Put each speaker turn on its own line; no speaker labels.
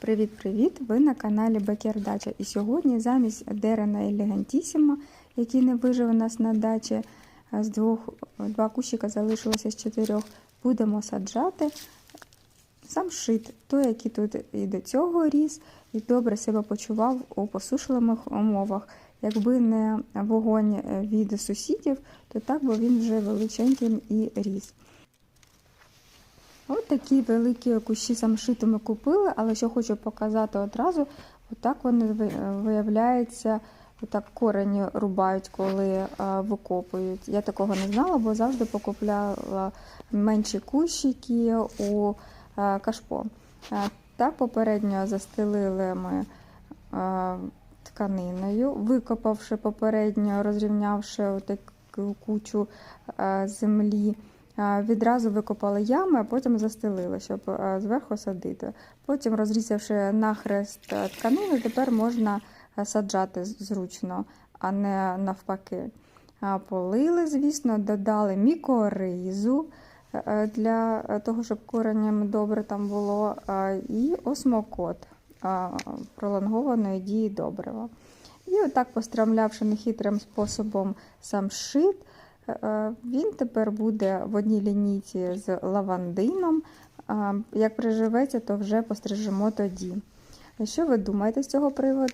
Привіт-привіт! Ви на каналі Бекер Дача. І сьогодні замість дерена елегантісіма, який не вижив у нас на дачі, з двох, два кущика залишилося з чотирьох, будемо саджати самшит, той, який тут і до цього ріс, і добре себе почував у посушливих умовах. Якби не вогонь від сусідів, то так би він вже величеньким і ріс. Ось такі великі кущі самшиту ми купили, але що хочу показати одразу, отак вони виявляється, отак корені рубають, коли викопують. Я такого не знала, бо завжди покупляла менші кущики у кашпо. А, так попередньо застелили ми тканиною, викопавши попередньо, розрівнявши таку кучу землі. Відразу викопали ями, а потім застелили, щоб зверху садити. Потім, розрізавши нахрест тканину, тепер можна саджати зручно, а не навпаки. Полили, звісно, додали мікоризу для того, щоб коренням добре там було, і осмокот пролонгованої дії добрива. І отак, пострамлявши нехитрим способом сам шит, він тепер буде в одній лінійці з лавандином. Як приживеться, то вже пострижемо тоді. Що ви думаєте з цього приводу?